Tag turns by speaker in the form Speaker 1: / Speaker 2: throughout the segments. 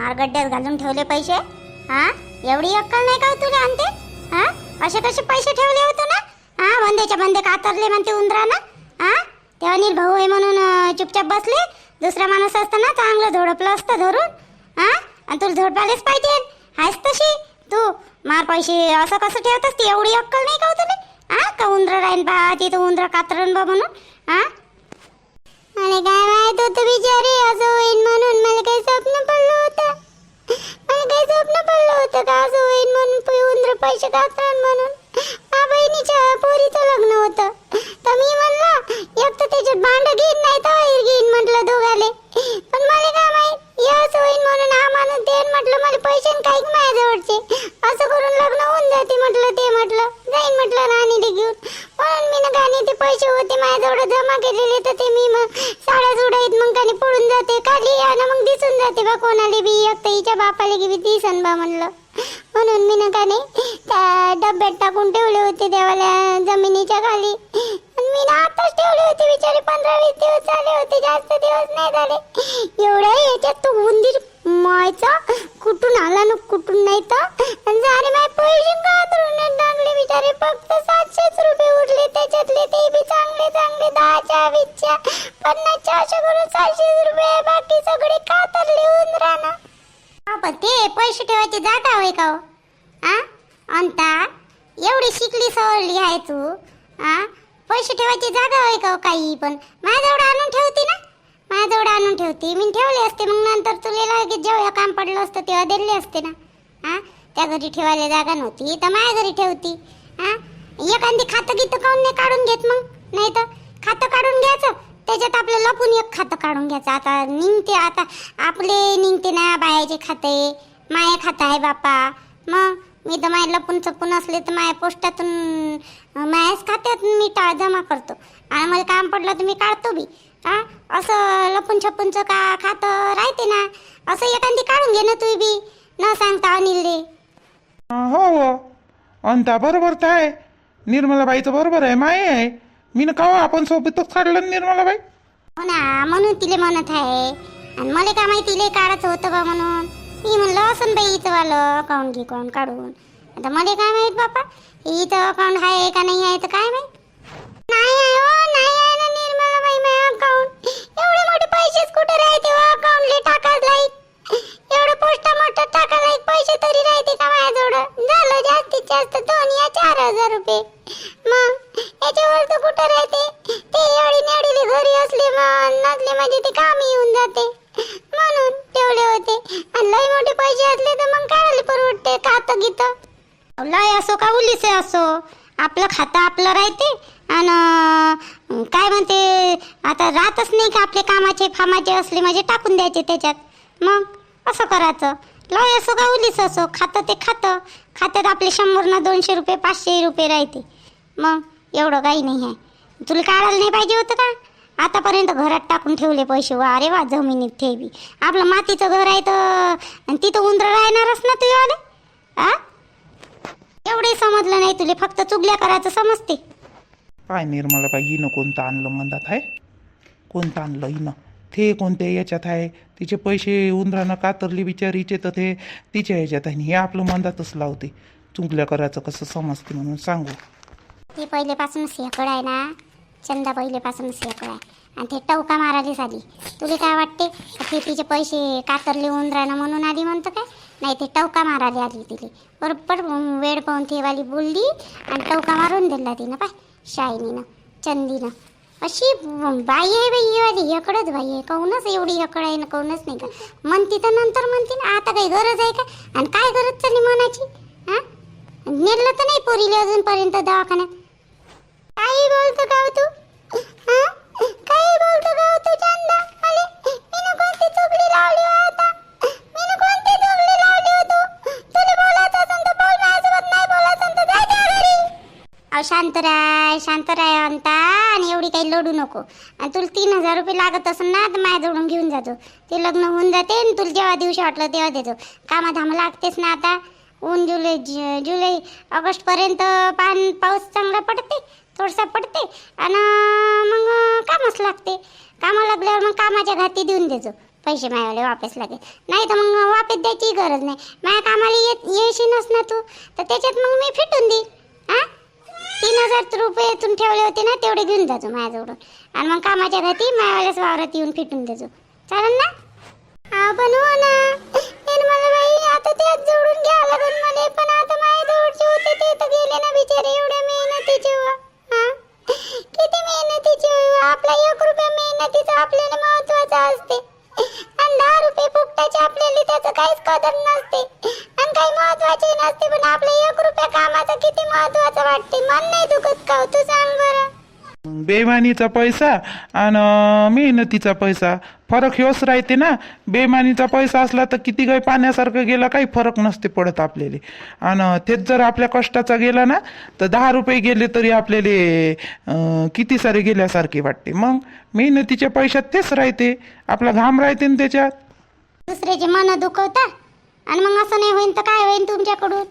Speaker 1: मारगड्ड्यात घालून ठेवले पैसे? हा? एवढी अक्कल नाही का हो तुला आणते हा? असे कसे पैसे ठेवले होते ना? हा? बंदेच्या बंदे कातरले म्हणते उंदरानं. हा? ते अनिल भाऊ आहे म्हणून चुपचाप बसले. दुसरा माणूस असताना चांगलं झोडपलं असतं धरून. हा? आणि तुला झोडपायलाच पाहिजे. हायस तशी. तू मार पैसे असं कसं ठेवत असते एवढी अक्कल नाही का हो तुला? हा? का उंदरं राहीन बा? तिथं उंदरं कातरण बा म्हणून. हा? अरे काय माहीत होतं बिचारी? असं होईन म्हणून मला काही स्वप्न पडलं होतं मला काही स्वप्न पडलं होतं का असं होईन म्हणून पै- उंदर म्हणून. हा बहिणीच्या पोरीचं लग्न होतं. तर मी म्हणलं एक तर त्याच्यात भांड घेईन नाही तर अहिर घेईन म्हटलं दोघाले. पण मला काय माहीत यस असं होईन म्हणून हा माणूस देईन म्हटलं मला पैसे न काही माझ्याजवळचे. असं करून लग्न होऊन जाते म्हटलं ते म्हटलं. जाईन म्हटलं राणीला घेऊन. म्हणून मी ना गाणी ते पैसे होते माझ्याजवळ जमा केलेले तर ते मी मग साड्या जुडाईत मग काही पडून जाते. खाली आणि मग दिसून जाते बा कोणाला बी. एक तर हिच्या बापाला की बी दिसन बा म्हणलं. म्हणून मी ना नाही त्या डब्यात टाकून ठेवले होते देवाला जमिनीच्या खाली. मी ना आताच ठेवले होते बिचारे पंधरा वीस दिवस झाले होते जास्त दिवस नाही झाले. एवढ्या याच्यात तो उंदीर मायचा कुठून आला ना कुठून नाही तर? झाले माय पैसे कातरून टाकले बिचारे फक्त सातशेच रुपये उरले त्याच्यातले ते बी चांगले चांगले दहाच्या वीसच्या पन्नासच्या अशा करून सातशेच रुपये बाकी सगळे कातर पण ते पैसे ठेवायची जात होय का हो? अंता एवढी शिकली सवरली आहे तू. पैसे ठेवायची जागा होय का हो काही पण? माझ्याजवळ आणून ठेवती ना? माझ्याजवळ आणून ठेवती. मी ठेवले असते मग नंतर तुला लगेच जेव्हा काम पडलं असतं तेव्हा दिले असते ना? हा त्या घरी ठेवायला जागा नव्हती तर माझ्या घरी ठेवती. हा एखादी खातं गीतं काऊन नाही काढून घेत मग? नाही तर खातं काढून घ्यायचं त्याच्यात आपलं लपून एक खातं काढून घ्यायचं. आता निघते आता आपले निघते ना बायाचे खाते. माया खातं आहे बापा. मग मी तर माया लपून चपून असले तर माया पोस्टातून मायाच खात्यात मी टाळ जमा करतो. आणि मला काम पडलं तर मी काढतो बी. हा असं लपून छपूनचं का खातं राहते ना? असं एखादी काढून घे ना तू बी. न सांगता अनिल रे
Speaker 2: हो हो. अंता बरोबर तर आहे. निर्मलाबाईचं बरोबर आहे. माय आहे. मी ना कवा आपण सोबतच काढलं ना निर्मलाबाई
Speaker 1: हो ना म्हणून तिले म्हणत आहे. आणि मला का माहिती तिले काढायचं होतं बा म्हणून. मी म्हणलं असं बाई इथं वालं काऊन घे काऊन काढून. आता मला काय माहीत बापा इथं अकाउंट आहे का नाही आहे तर काय माहीत? नाही आहे हो नाही आहे ना निर्मला बाई माझ्या अकाउंट एवढे मोठे पैसेच कुठे राहते हो अकाउंटले टाकाच लाईक? एवढं मोठं टाका पैसे तरी राहते का माझ्याजवळ? झालं जास्तीत जास्त दोन या चार हजार रुपये. मग याच्यावर तर कुठं राहते? ते एवढी नेडीली घरी असले मग नसले म्हणजे ते कामी येऊन जाते. म्हणून ठेवले होते. आणि लय मोठे पैसे असले तर मग काढायला परवडते खातं गीतं? लय असो का उलीसे असो? आपलं खातं आपलं राहते. आणि काय म्हणते आता राहतच नाही का आपले कामाचे फामाचे असले म्हणजे टाकून द्यायचे त्याच्यात. मग असं करायचं. लय असो का उलीस असो. खातं ते खातं. खात्यात आपले शंभर ना दोनशे रुपये पाचशे रुपये राहते. मग एवढं काही नाही आहे. तुला काढायला नाही पाहिजे होतं का? आतापर्यंत घरात टाकून ठेवले पैसे. वा अरे वा जमिनीत ठेवी. आपलं मातीचं घर आहे तर आणि तिथं उंदर राहणारच ना तुझे आले आ? एवढे समजलं नाही तुले. फक्त चुगल्या करायचं समजते.
Speaker 2: काय निर्मलाबाई हिनं कोणतं आणलं म्हणतात आहे कोणतं आणलं हिनं ते कोणत्या याच्यात आहे? तिचे पैसे उंदरानं कातरली बिचारीचे तर ते तिच्या याच्यात आहे. हे आपलं मंदातच लावते. चुंकल्या करायचं कसं समजते म्हणून सांगू.
Speaker 1: ती पहिलेपासून हेकड आहे ना. चंदा पहिलेपासून हेकड आहे आणि ते टवका मारायला झाली. तुला काय वाटते? ते तिचे पैसे कातरले उंदरानं म्हणून आली म्हणतो काय? नाही ते टवका मारायला आली तिले. बरोबर वेळ पाहून तेवाली बोलली आणि टवका मारून दिला तिनं पाय. शायनीनं चंदीनं. अशी बाई आहे बाई ही वाली हेकडच बाई आहे. काहूनच एवढी हेकड आहे ना काहूनच नाही का? म्हणती तर नंतर म्हणती ना आता काही गरज आहे का? आणि काय गरज चालली मनाची? हां? नेलं तर नाही पोरीले अजूनपर्यंत दवाखान्यात. काही बोलतो का हो तू? काही बोलतो का हो तू चंदा? अरे मीनं कोणती चुगली लावली हो आता? मीनं कोणती चुगली लावली हो तुला बोलायचं असेल तर बोल माझ्यासोबत नाही बोलायचं तर जाय शांत राय शांत राय अंता आणि एवढी काही लढू नको. आणि तुला तीन हजार रुपये लागत असेल ना तर माझ्याजवळून घेऊन जातो. ते लग्न होऊन जाते आणि तुला जेव्हा दिवशी वाटलं तेव्हा देतो. कामाधाम लागतेच ना आता. ऊन जुलै जुलै ऑगस्टपर्यंत पान पाऊस चांगला पडते थोडसा पडते आणि मग कामच लागते. कामा लागल्यावर मग कामाच्या घाती देऊन देतो. पैसे मायावाले वापस लागेल. नाही तर मग वापस द्यायची गरज नाही. माझ्या कामाला येत येशीलच ना तू. तर त्याच्यात मग मी फिटून देईल हां? तीन हजार रुपये इथून ठेवले होते ना तेवढे घेऊन जातो माझ्याजवळून. आणि मग कामाच्या घाती मायावाल्याच वावरात येऊन फिटून देजो. चालेल ना? हा पण हो ना. निर्मलाबाई आता त्याच जोडून घ्या लागून मला पण आता माझ्या जवळचे होते ते तर गेले ना बिचारे एवढ्या मेहनतीचे व. हा? किती मेहनतीचे आपला एक रुपया मेहनतीचा आपल्याला महत्त्वाचा असते. आणि दहा रुपये फुकटाचे आपल्याला त्याचं काहीच कदर नसते. काही महत्त्वाचे नसते पण आपला एक रुपया कामाचा किती महत्त्वाचा वाटते? मन नाही दुखत का हो? तू सांग बरं.
Speaker 2: बेमानीचा पैसा आणि मेहनतीचा पैसा. फरक ह्योच राहते ना. बेमानीचा पैसा असला तर किती काही पाण्यासारखं गेला काही फरक नसते पडत आपल्याला. आणि तेच जर आपल्या कष्टाचा गेला ना तर दहा रुपये गेले तरी आपल्याला अं, किती सारे गेल्यासारखे वाटते. मग मेहनतीच्या पैशात तेच राहते. आपला घाम राहते ना त्याच्यात.
Speaker 1: दुसऱ्याचे मन दुखवता? आणि मग असं नाही होईन तर काय होईन तुमच्याकडून?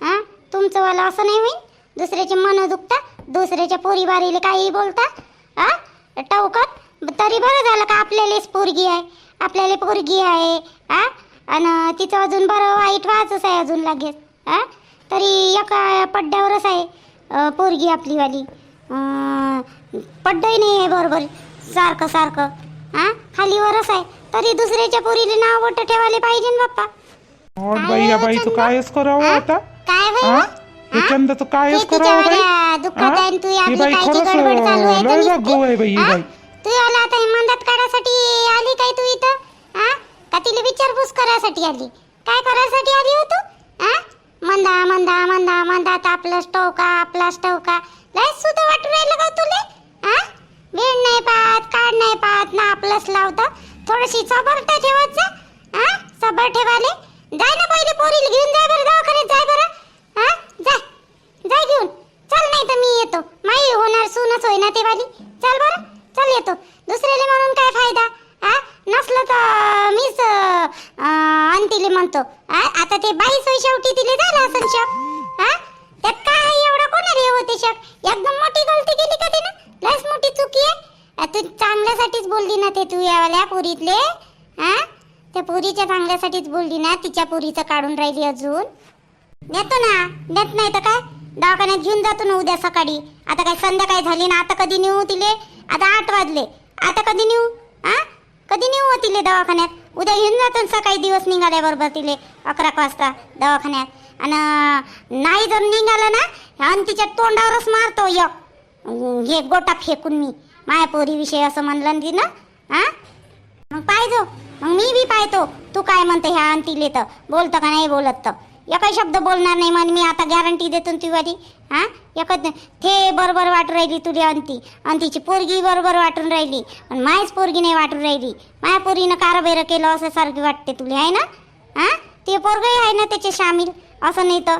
Speaker 1: हां? तुमचंवालं असं नाही होईन? दुसऱ्याचे मन दुखता दुसऱ्याच्या पोरीबारीला काही बोलता हा? टवकत? तरी बरं झालं का आपल्यालाच पोरगी आहे आपल्याला पोरगी आहे हा? आणि तिचं अजून बरं वाईट व्हायचंच आहे अजून लागेल हा? तरी एका पड्ड्यावरच आहे पोरगी आपलीवाली. पड्डही नाही आहे बरोबर सारखं सारखं हा? खालीवरच आहे. तरी दुसऱ्याच्या पोरीला नाव बोट ठेवायला पाहिजे ना बाप्पा?
Speaker 2: हो बाई या बाईचं कायच करावं? आता?
Speaker 1: काय होईल
Speaker 2: हा?
Speaker 1: मग?
Speaker 2: हे?
Speaker 1: हा?
Speaker 2: चंदाचं कायच
Speaker 1: हे तिच्या
Speaker 2: करावं बाई?
Speaker 1: वाल्या दुःखात
Speaker 2: हा?
Speaker 1: आहे आणि तू
Speaker 2: ही
Speaker 1: आपली
Speaker 2: बाई
Speaker 1: कायची
Speaker 2: खरंच
Speaker 1: गडबड चालू आहे?
Speaker 2: लय आहे बाई ही?
Speaker 1: हा?
Speaker 2: बाई.
Speaker 1: तू याला आता मंदात काढासाठी आली काय तू इथं? हा? का तिला विचारपूस करायसाठी आली? काय करायसाठी आली हो तू? हा? मंदा मंदा मंदा मंदा आपला स्टव का आपला स्टव का लय सुद्धा वाटू राहिलं का तुले? हा? वेळ नाही पाहत काढ नाही पाहत ना आपलंच लावतं. थोडीशी सबर ठेवत जा. हा? सबर ठेवाले. जाय ना पहिले पोरीला घेऊन जाय बरं दवाखान्यात जाय बरं. हा? जाय. जाय घेऊन. चल नाही तर मी येतो. माई होणार सूनच होय ना ते वाली. चल बरं. चल येतो. दुसऱ्याला म्हणून काय फायदा? हा? नसलं तर मीच अं, आणतीले म्हणतो. हा? आता ते बाईस होय शेवटी तिले झालं असं शक. हा? त्यात काय एवढं? कोणाला हे होते शक? एकदम मोठी गलती केली का तिनं? लस मोठी चुकी आहे. तू चांगल्यासाठीच बोलली ना ते तू यावाल्या पुरीतले. हा? त्या पुरीच्या चांगल्यासाठीच बोलली ना तिच्या पुरीचं काढून राहिली अजून. देतो ना देत नाही तर काय? दवाखान्यात घेऊन जातो ना उद्या सकाळी. आता काय संध्याकाळी झाली ना आता कधी नेऊ तिले? आता आठ वाजले. आता कधी नेऊ? हा कधी नेऊ हो तिले दवाखान्यात? उद्या घेऊन जातो सकाळी दिवस निघाल्याबरोबर तिले अकरा वाजता दवाखान्यात. आणि नाही जर निघालं ना आणि तिच्या तोंडावरच मारतो एक. हे गोटा फेकून मी. माया पोरीविषयी असं म्हणलं ना तिनं हा मग पाहिजो मग मी बी पाहतो. तू काय म्हणते ह्या अंतीले तर? बोलतं का नाही बोलत तर? एकही शब्द बोलणार नाही मग मी आता गॅरंटी देतो ना तुझी हा? एकच थे बरोबर वाटून राहिली तुझी अंती अंतीची पोरगी बरोबर वाटून राहिली. पण मायच पोरगी नाही वाटून राहिली. माया पोरीनं कारबेरं केलं असं सारखी वाटते तुला आहे ना? हा? ते पोरगही आहे ना त्याचे सामील असं नाही तर?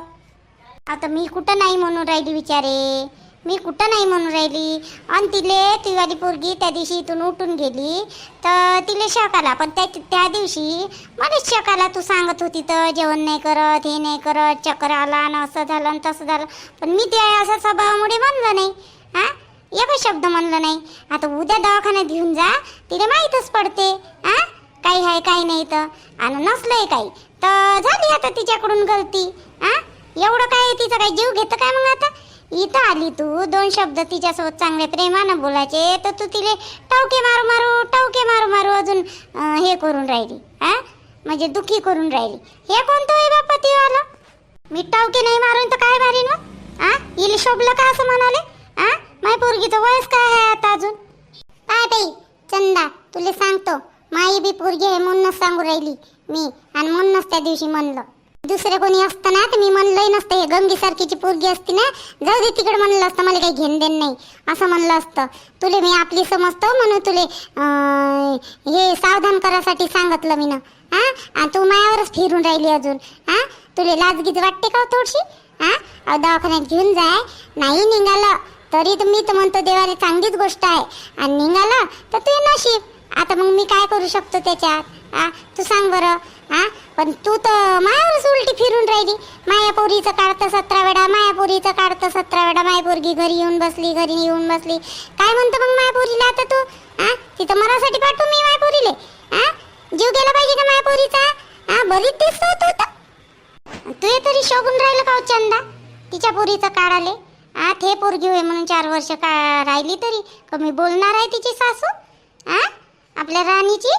Speaker 1: आता मी कुठं नाही म्हणून राहिली विचारे मी कुठं नाही म्हणून राहिली. आणि तिले तुझी पोरगी त्या दिवशी इथून उठून गेली. तर तिले शक आला. पण त्या त्या दिवशी मलाच शक आला. तू सांगत होती तर जेवण नाही करत हे नाही करत चक्कर आला आणि असं झालं आणि तसं झालं. पण मी त्या असा स्वभावामुळे म्हणलं नाही. हां? एकच शब्द म्हणलं नाही. आता उद्या दवाखान्यात घेऊन जा. तिला माहीतच पडते. आ काही आहे काही नाही तर आणि नसलंय काही. तर झाली आता तिच्याकडून गलती. आ एवढं काय तिचा काय जीव घेतं काय मग आता? इथं आली तू. दोन शब्द तिच्यासोबत चांगले प्रेमानं बोलायचे तर तू तिले टवके मारू मारू टवके मारू मारू अजून हे करून राहिली हा? म्हणजे दुखी करून राहिली. हे कोणतं आहे बाप्पा ती आलं? मी टावके नाही मारून तर काय मारीन मग हा इले शोभलं का असं म्हणाले? हा माय पोरगीचं वयस काय आहे आता अजून? काय बाई चंदा तुला सांगतो माई बी पोरगी आहे म्हणूनच सांगू राहिली मी आणि म्हणूनच त्या दिवशी म्हणलं. दुसरे कोणी असतं ना तर मी म्हणलंही नसतं हे गंगी सारखीची पोरगी असती ना जाऊ दे तिकडे म्हणलं असतं मला काही घेण देण नाही असं म्हणलं असतं. तुले मी आपली समजतो म्हणून तुले हे सावधान करासाठी सांगितलं मी ना हा? आणि तू मायावरच फिरून राहिली अजून. हा? तुले लाजगीच वाटते का हो थोडीशी? हा? दवाखान्यात घेऊन जाय. नाही निघालं तरी तर मी तर म्हणतो देवाला चांगलीच गोष्ट आहे. आणि निघालं तर तू नशीब. आता मग मी काय करू शकतो त्याच्यात? हा? तू सांग बरं. हा? पण तू तर मायावरच उलटी फिरून राहिली. माया पोरीचं काढतं सतरा वेळा माया पोरीचं काढतं सतरा वेळा. माय पोरगी घरी येऊन बसली घरी येऊन बसली. काय म्हणतो मग माया पोरीला आता तू? हा? तिथं मनासाठी पाठवू मी माया पोरीले हा? जीव गेला पाहिजे का माया पोरीचा हा? बरीच दिसतो तू तर तू हे तरी शोभून राहिलं का हो चंदा? तिच्या पोरीचं काढाले. आ ते पोरगी होय म्हणून चार वर्ष का राहिली तरी. कमी बोलणार आहे तिची सासू. आ आपल्या राणीची?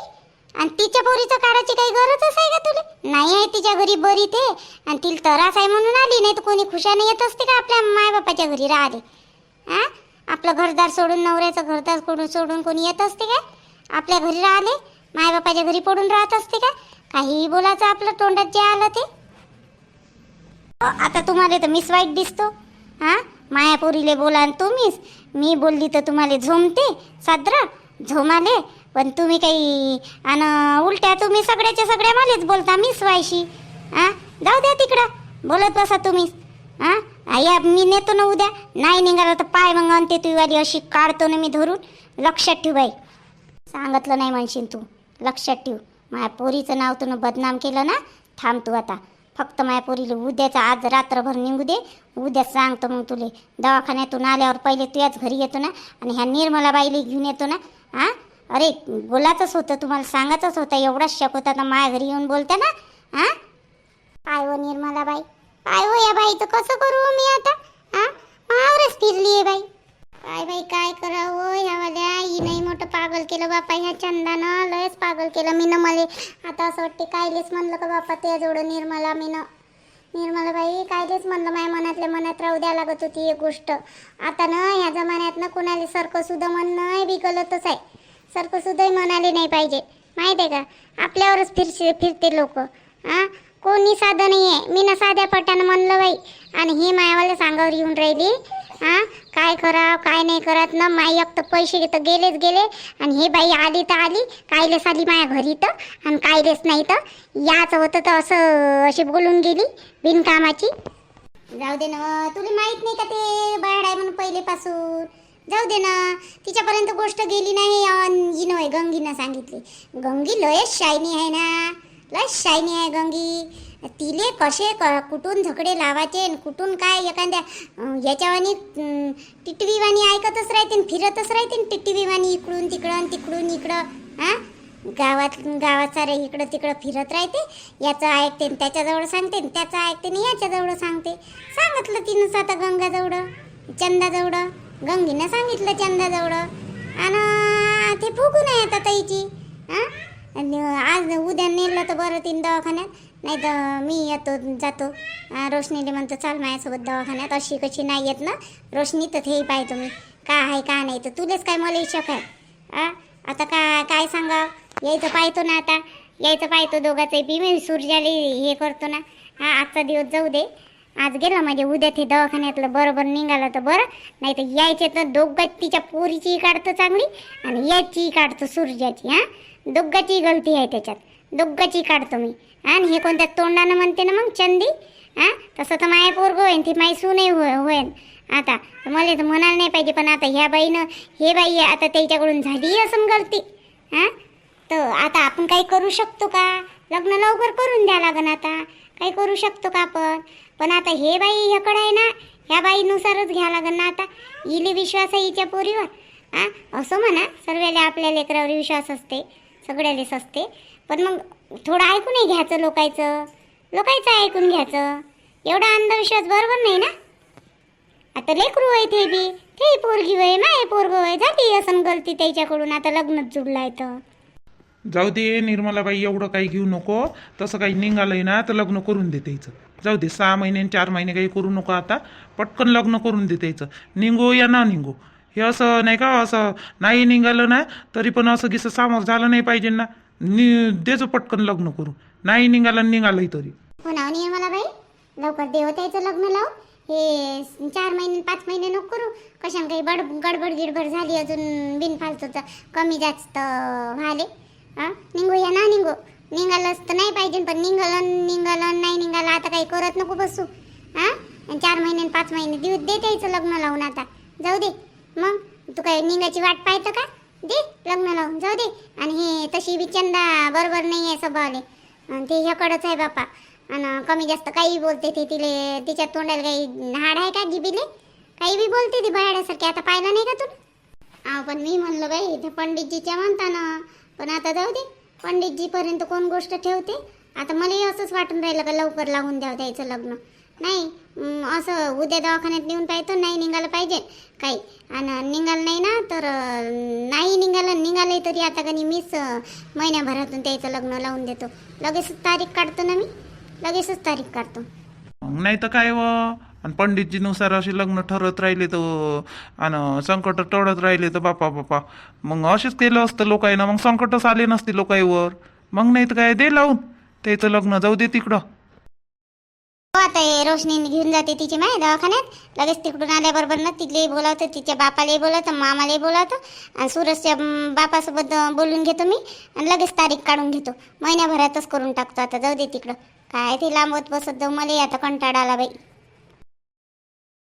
Speaker 1: आणि तिच्या पोरीचं काढायची काही गरजच आहे का तुला? नाही आहे तिच्या घरी बरी ते. आणि तिला तरास आहे म्हणून आली नाही तर कोणी खुशाने येत असते का आपल्या मायबापाच्या घरी राहिले हा? आपलं घरदार सोडून नवऱ्याचं घरदार सोडून सोडून कोणी येत असते का? आपल्या घरी राहिले मायबापाच्या घरी पडून राहत असते का? काहीही बोलायचं आपलं तोंडात जे आलं ते. आता तुम्हाला तर मिस वाईट दिसतो. हा? मायापुरीले बोला आणि तुम्हीच. मी बोलली तर तुम्हाला झोमते. सादर झोमाले. पण तुम्ही काही आणि उलट्या तुम्ही सगळ्याच्या सगळ्या मलाच बोलता मिस वायशी हां जाऊ द्या तिकडं. बोलत बसा तुम्हीच हां या मी नेतो ना उद्या. नाही निघाला तर पाय मग आणते तू वाली अशी काढतो ना मी धरून. लक्षात ठेव बाई. सांगितलं नाही म्हणशील तू. लक्षात ठेव. माझ्या पोरीचं नाव तू बदनाम केलं ना थांब तू आता. फक्त माझ्या पोरीला उद्याचा आज रात्रभर निघू दे. उद्या सांगतो मग तुले. दवाखान्यातून आल्यावर पहिले तुझ्याच घरी येतो ना. आणि ह्या निर्मलाबाईला घेऊन येतो ना. हां अरे बोलायचंच होतं तुम्हाला सांगायचंच होतं एवढाच शक होता तर माझ्या घरी येऊन बोलता ना हा? काय हो निर्मला बाई? काय हो या बाई तर कसं करू मी आता? हा? मावरच फिरली आहे बाई. काय बाई काय करावं हो ह्यावाल्या ही नाही मोठं पागल केलं बापा ह्या चंदानं लयच पागल केलं मी मले. आता असं वाटते कायलेच म्हणलं का बापा त्या जोडं निर्मला मी निर्मला बाई कायलेच म्हणलं माझ्या मनातल्या मनात राहू द्या लागत होती एक गोष्ट. आता ना ह्या जमान्यात ना कोणाला सारखं सुद्धा म्हणणं बी गलतच आहे. सारखं सुद्धाही म्हणाले नाही पाहिजे. माहिती आहे का? आपल्यावरच फिरसे फिरते लोक. हा कोणी साधं नाही आहे मी ना साध्या पटानं म्हणलं बाई. आणि ही मायावाल्या सांगावर येऊन राहिली. हा काय करावं काय नाही करत. ना माई एक तर पैसे तर गेलेच गेले. आणि हे बाई आली तर आली कायलेच आली माझ्या घरी तर. आणि कायलेच नाही तर. याच होतं तर असं अशी बोलून गेली बिनकामाची. जाऊ दे ना तुला माहीत नाही का ते बाळ आहे म्हणून पहिलेपासून? जाऊ दे ना. तिच्यापर्यंत गोष्ट गेली नाही अन हिनं होय गंगीनं सांगितली. गंगी लयच शायनी आहे ना. लयच शायनी आहे गंगी. तिले कसे क कुठून झकडे लावायचे कुठून काय एखाद्या याच्यावानी टिटवीवाणी ऐकतच राहते फिरतच राहते टिटवीवाणी इकडून तिकडं तिकडून इकडं हां गावात गावात सारे इकडं तिकडं फिरत राहते. याचं ऐकते त्याच्याजवळ सांगते त्याचं ऐकते याच्याजवळ सांगते. सांगितलं तिनं आता गंगाजवळ चंदाजवळ. गंगीनं सांगितलं चंदाजवळ. आणि ते फुगून आहे आता ताईची. हां? आणि आज उद्या नेलं तर बरं तीन दवाखान्यात. नाही तर मी येतो जातो. रोशनीले म्हणतो चाल माझ्यासोबत दवाखान्यात. अशी कशी नाही येत ना. रोशनी तर हेही पाय तुम्ही. का आहे का नाही तर तुलेच काय मला शक आहे. आ? आता का काय सांगा यायचं पाहतो ना आता. यायचं पाहतो दोघाचं बी मी सूर्याला हे करतो ना. हा आजचा दिवस जाऊ दे. आज गेलं म्हणजे उद्या ते दवाखान्यातलं बरोबर निघालं तर बरं. नाही तर यायचे तर दोघात तिच्या पोरीची काढतं चांगली आणि याची काढतो सूर्याची हां? दोघाची गलती आहे त्याच्यात. दोघाची काढतो मी. आणि हे कोणत्या तोंडानं म्हणते ना मग चंदी? हां तसं तर माय पोरगं होईन ती माय सूनही हो होईन. आता तर मला तर म्हणायला नाही पाहिजे पण आता ह्या बाईनं हे बाई आता त्याच्याकडून झाली असं गलती. हां? तर आता आपण काही करू शकतो का? लग्न लवकर करून द्या लागन आता. काही करू शकतो का आपण? पण आता हे बाई ह्याकडं आहे ना ह्या बाईनुसारच घ्या लागेल ना आता. इले विश्वास आहे हिच्या पोरीवर. हां? असं म्हणा सर्वाला आपल्या लेकरावर विश्वास असते सगळ्यालेच असते पण मग थोडं ऐकूनही घ्यायचं लोकायचं. लोकायचं ऐकून घ्यायचं. एवढा अंधविश्वास बरोबर नाही ना? आता लेकरू आहे ते बी. ते पोरगी वय माय पोरग वय. झाली असं गलती त्याच्याकडून. आता लग्नच जुडलाय तर.
Speaker 2: जाऊ दे निर्मलाबाई एवढं काही घेऊ नको. तसं काही निघालंय ना तर लग्न करून दे त्याचं. जाऊ दे सहा महिने चार महिने काही करू नको आता. पटकन लग्न करून दे त्याचं. निघू या ना निघू हे असं नाही का असं नाही निघालं ना तरी पण असं गिसं सामोर झालं नाही पाहिजे ना. नि देचं पटकन लग्न करू नाही निघालं निघालंय तरी.
Speaker 1: हो ना हो निर्मलाबाई. बाई देव हो त्याचं लग्न लाव. हे चार महिने पाच महिने नको करू. कशाने काही बड गडबड गिडबड झाली अजून बिनफालतूचं. कमी जास्त व्हाले. हां? निघू या ना निघू निघालंच तर नाही पाहिजे पण निघालं निघालं नाही निघालं आता काही करत नको बसू. हां? चार महिने पाच महिने देऊ दे त्याचं लग्न लावून आता. जाऊ दे. मग? तू काय निघायची वाट पाहतं का? दे लग्न लावून. जाऊ दे. आणि हे तशी विचंदा बरोबर नाही आहे स्वभावले. ते ह्याकडंच आहे बापा. आणि कमी जास्त काही बोलते ते तिले तिच्या तोंडाला काही हाड आहे का जिबीले? काही बी बोलते ती बाहेरसारखी. आता पाहिलं नाही का तुला? पण मी म्हणलं बाई इथे पंडितजीच्या म्हणता ना पण आता जाऊ दे. पंडितजीपर्यंत कोण गोष्ट ठेवते? आता मलाही असंच वाटून राहिलं का लवकर लावून द्यावं द्यायचं लग्न. नाही असं उद्या दवाखान्यात नेऊन पाहतो नाही निघालं पाहिजे. काही. आणि निघालं नाही ना तर नाही निघालं निघालं तरी आता कधी मीच महिन्याभरातून त्याचं लग्न लावून देतो. लगेचच तारीख काढतो ना मी. लगेचच तारीख काढतो.
Speaker 2: नाही तर काय व? आणि पंडितजीनुसार असे लग्न ठरत राहिले तर आणि संकट टळत राहिले तर बापा बापा. मग असेच केलं असतं लोकांना मग संकटच आले नसते लोकांवर मग नाही तर काय दे लावून. त्याचं लग्न जाऊ दे तिकडं.
Speaker 1: हो आता हे रोशनी घेऊन जाते तिची माय दवाखान्यात. लगेच तिकडून आल्याबरोबर ना तिथलेही बोलावतं तिच्या बापालाही बोलावतं मामालाही बोलावतं. आणि सूरजच्या बापासोबत बोलून घेतो मी. आणि लगेच तारीख काढून घेतो. महिन्याभरातच करून टाकतो. आता जाऊ दे तिकडं. काय ते लांबवत बसत जाऊ मला आता कंटाळा आला बाई.